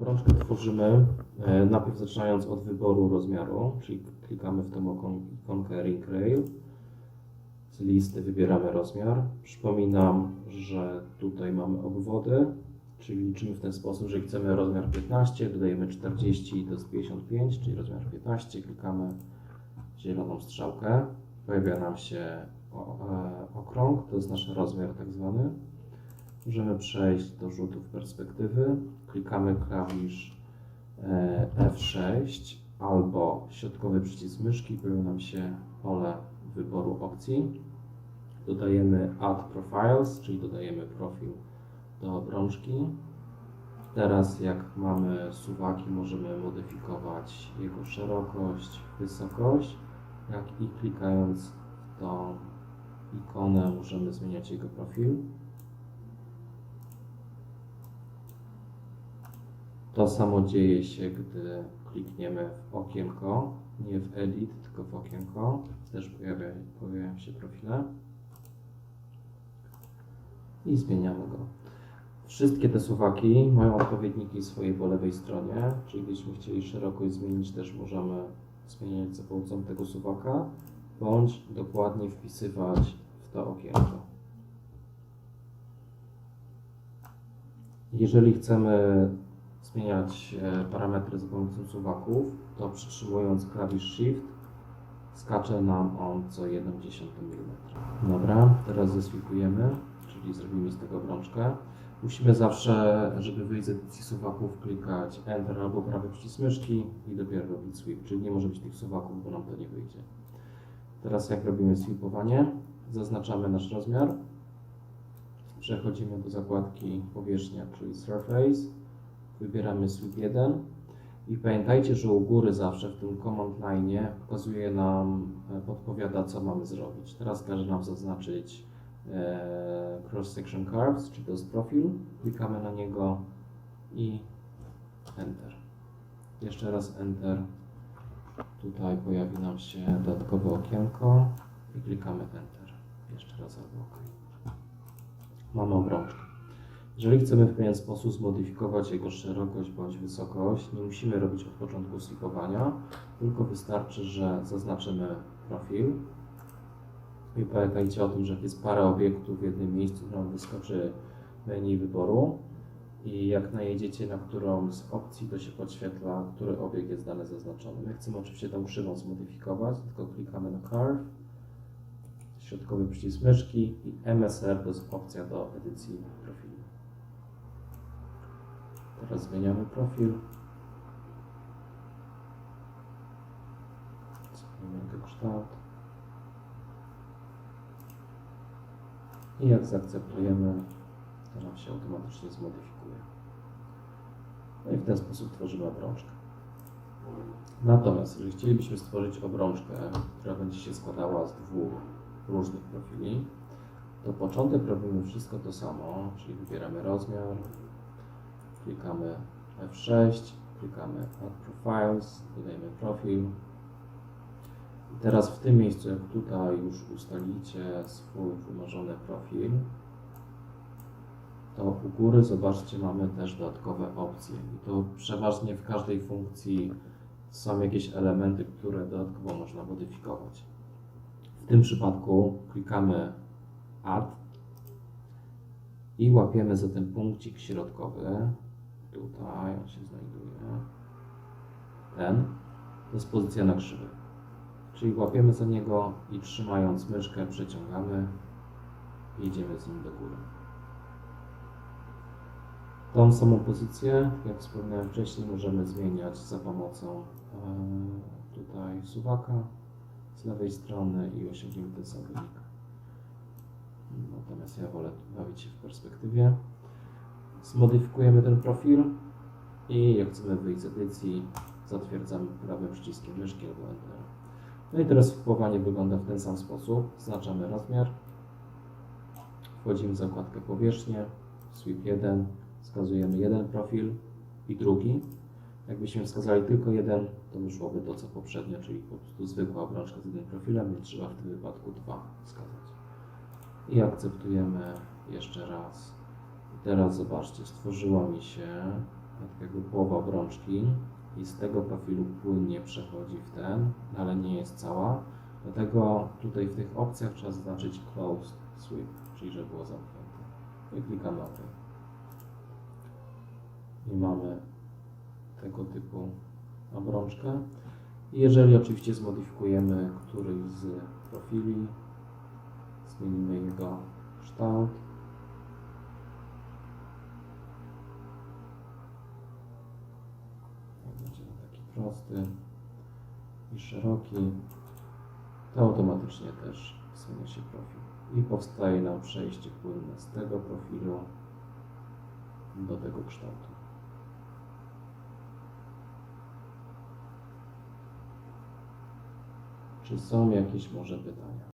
Obrączkę tworzymy e, najpierw zaczynając od wyboru rozmiaru, czyli klikamy w tą ikonkę Ring Rail. Z listy wybieramy rozmiar. Przypominam, że tutaj mamy obwody, czyli liczymy w ten sposób, że chcemy rozmiar 15, dodajemy 40 to jest 55, czyli rozmiar 15, klikamy zieloną strzałkę. Pojawia nam się e, okrąg, to jest nasz rozmiar tak zwany. Możemy przejść do rzutów perspektywy. Klikamy klawisz e, F6 albo środkowy przycisk myszki. Pojawia nam się pole wyboru opcji. Dodajemy Add Profiles, czyli dodajemy profil do obrączki. Teraz jak mamy suwaki, możemy modyfikować jego szerokość, wysokość, jak i klikając tą ikonę możemy zmieniać jego profil. To samo dzieje się, gdy klikniemy w okienko, nie w edit, tylko w okienko. Też pojawia, pojawiają się profile. I zmieniamy go. Wszystkie te suwaki mają odpowiedniki swoje po lewej stronie, czyli gdybyśmy chcieli szerokość zmienić, też możemy zmieniać za pomocą tego suwaka, bądź dokładnie wpisywać w to okienko. Jeżeli chcemy zmieniać e, parametry za pomocą suwaków, to przytrzymując klawisz Shift skacze nam on co 1 mm. Dobra, teraz zeswipujemy, czyli zrobimy z tego obrączkę. Musimy zawsze, żeby wyjść z edycji suwaków, klikać Enter albo prawy przycisk myszki i dopiero robić sweep, czyli nie może być tych suwaków, bo nam to nie wyjdzie. Teraz jak robimy sweepowanie, zaznaczamy nasz rozmiar, przechodzimy do zakładki powierzchnia, czyli Surface, wybieramy sweep 1 i pamiętajcie, że u góry zawsze w tym command line pokazuje nam, e, podpowiada co mamy zrobić. Teraz każe nam zaznaczyć e, cross section curves, czyli to jest profil. Klikamy na niego i Enter. Jeszcze raz Enter. Tutaj pojawi nam się dodatkowe okienko i klikamy Enter. Jeszcze raz albo OK. Mamy obrączkę. Jeżeli chcemy w pewien sposób zmodyfikować jego szerokość bądź wysokość, nie musimy robić od początku slipowania, tylko wystarczy, że zaznaczymy profil i pamiętajcie o tym, że jak jest parę obiektów w jednym miejscu, nam wyskoczy menu wyboru i jak najedziecie na którą z opcji, to się podświetla, który obiekt jest dany zaznaczony. My chcemy oczywiście tą krzywą zmodyfikować, tylko klikamy na Curve, środkowy przycisk myszki i MSR to jest opcja do edycji profilu. Teraz zmieniamy profil. Zmienimy jego kształt. I jak zaakceptujemy, to nam się automatycznie zmodyfikuje. No i w ten sposób tworzymy obrączkę. Natomiast, jeżeli chcielibyśmy stworzyć obrączkę, która będzie się składała z dwóch różnych profili, to początek robimy wszystko to samo, czyli wybieramy rozmiar, klikamy F6, klikamy Add Profiles, dodajemy profil. I teraz w tym miejscu, jak tutaj już ustalicie swój wymarzony profil, to u góry zobaczcie, mamy też dodatkowe opcje. I to przeważnie w każdej funkcji są jakieś elementy, które dodatkowo można modyfikować. W tym przypadku klikamy Add i łapiemy za ten punkcik środkowy. Tutaj on się znajduje. Ten. To jest pozycja na krzywy. Czyli łapiemy za niego i trzymając myszkę przeciągamy i jedziemy z nim do góry. Tą samą pozycję, jak wspomniałem wcześniej, możemy zmieniać za pomocą e, tutaj suwaka z lewej strony i osiągniemy ten sam wynik. Natomiast ja wolę bawić się w perspektywie. Zmodyfikujemy ten profil i jak chcemy wyjść z edycji, zatwierdzamy prawym przyciskiem myszki albo Enter. No i teraz wpływanie wygląda w ten sam sposób. Zaznaczamy rozmiar, wchodzimy w zakładkę powierzchnię, sweep 1, wskazujemy jeden profil i drugi. Jakbyśmy wskazali tylko jeden, to wyszłoby to co poprzednio, czyli po prostu zwykła obrączka z jednym profilem, więc trzeba w tym wypadku dwa wskazać. I akceptujemy jeszcze raz. I teraz zobaczcie, stworzyła mi się takiego połowa obrączki i z tego profilu płynnie przechodzi w ten, ale nie jest cała. Dlatego tutaj w tych opcjach trzeba zaznaczyć Close Sweep, czyli żeby było zamknięte. I klikamy OK. I mamy tego typu obrączkę. I jeżeli oczywiście zmodyfikujemy któryś z profili, zmienimy jego kształt, jak będzie on taki prosty i szeroki, to automatycznie też zmienia się profil. I powstaje nam przejście płynne z tego profilu do tego kształtu. Czy są jakieś może pytania?